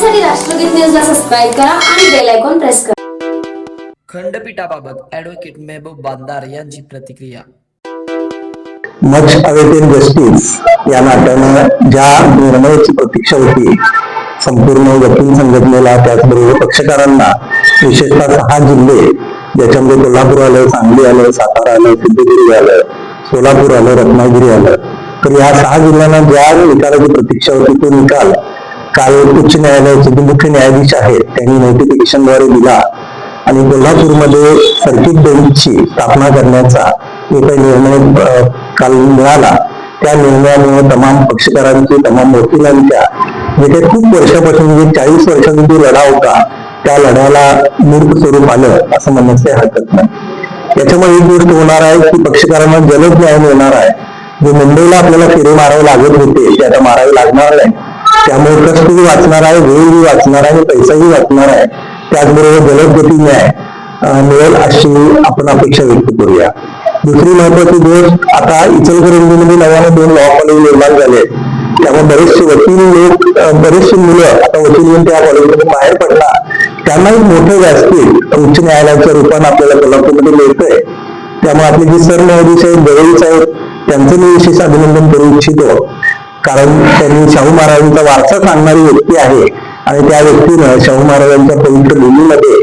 पाहण्यासाठी राष्ट्रगीत न्यूजला सबस्क्राईब करा आणि बेल आयकॉन प्रेस करा. खंडपीठाबाबत ॲडव्होकेट मेहबूब बांदार यांची प्रतिक्रिया. मच अवेटेड जस्टिस या नाट्यानं ज्या निर्णयाची प्रतीक्षा होती संपूर्ण वकील संघटनेला त्याचबरोबर पक्षकारांना विशेषतः सहा जिल्हे ज्याच्यामध्ये कोल्हापूर आलं सांगली आलं सातारा आलं सिंधुदुर्ग आलं सोलापूर आलं रत्नागिरी आलं. तर या सहा जिल्ह्यांना ज्या निकालाची प्रतीक्षा होती तो निकाल काल उच्च न्यायालयाचे जे मुख्य न्यायाधीश आहेत त्यांनी नोटिफिकेशनद्वारे दिला. आणि कोल्हापूरमध्ये सर्किट बेंचची स्थापना करण्याचा जो काही निर्णय काल मिळाला त्या निर्णयामुळे तमाम पक्षकारांची तमाम वकिलांच्या म्हणजे जे काही खूप वर्षापासून जे चाळीस वर्षांचा जो लढा होता त्या लढ्याला मूर्ख स्वरूप आलं असं म्हणण्याचे काही हरकत नाही. याच्यामुळे एक गोष्ट होणार आहे की पक्षकारांना जलद न्याय मिळणार आहे. जे मुंबईला आपल्याला फेरे मारावे लागत होते ते आता मारावे लागणार नाही. त्यामुळे कष्टही वाचणार आहे वेळही वाचणार आहे पैसाही वाचणार आहे. त्याचबरोबर जलद गती न्याय मिळेल अशी आपण अपेक्षा व्यक्त करूया. दुसरी महत्वाची गोष्ट आता इचलकरंजीमध्ये नव्याने दोन लॉ कॉलेज निर्माण झाले. त्यामुळे बरेचसे वकील लोक बरेचसे मुलं आता वकील येऊन त्या कॉलेजमध्ये बाहेर पडणार त्यांना एक मोठं व्यासपीठ उच्च न्यायालयाच्या रूपाने आपल्याला कोल्हापूरमध्ये मिळतंय. त्यामुळे आपले जे सरन्यायाधीश आहेत जवळीच आहेत त्यांचं मी विशेष अभिनंदन करू इच्छितो. कारण त्यांनी शाहू महाराजांचा वारसा सांगणारी व्यक्ती आहे. आणि त्या व्यक्तीनं शाहू महाराजांच्या पवित्र भूमीमध्ये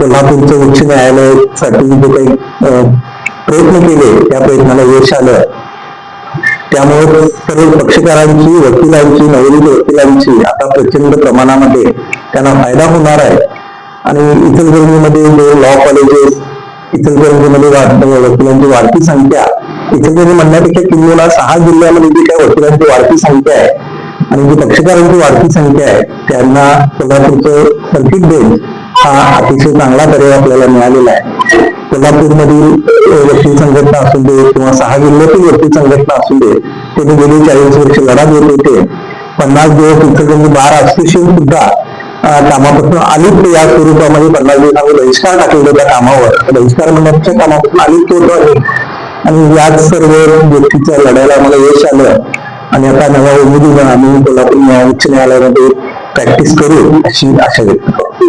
कोल्हापूरचं उच्च न्यायालयासाठी जे काही प्रयत्न केले त्या प्रयत्नाला यश आलं. त्यामुळे सर्व पक्षकारांची वकिलांची नवनीत वकिलांची आता प्रचंड प्रमाणामध्ये त्यांना फायदा होणार आहे. आणि इचलकरंजीमध्ये जे लॉ कॉलेजेस इचलकरंजीमध्ये गर्मीमध्ये वकिलांची वाढती संख्या इथे त्यांनी म्हणण्यापेक्षा किंवा सहा जिल्ह्यामध्ये जी काही वकिलांची वाढती संख्या आहे आणि जी पक्षकारांची वाढती संख्या आहे त्यांना कोल्हापूरचं सर्किट बेंच हा अतिशय चांगला पर्याय आपल्याला मिळालेला आहे. कोल्हापूरमधील अ, वकील संघटना असू दे किंवा सहा जिल्ह्यातील वकील संघटना असू दे त्यांनी गेली चाळीस वर्ष लढा देत होते. पन्नास दिवस इथं त्यांनी बार असोसिएशन सुद्धा कामापासून आलिप्त या स्वरूपामध्ये पन्नास दिवस आम्ही बहिष्कार टाकलेला त्या कामावर. बहिष्कार म्हणण्याच्या कामापासून आलिप्त होतो आणि याच सर्व गोष्टीच्या लढायला आम्हाला यश आलं. आणि आता नव्या उमेदीनं आम्ही कोल्हापूर उच्च न्यायालयामध्ये प्रॅक्टिस करू अशी आशा व्यक्त करतो.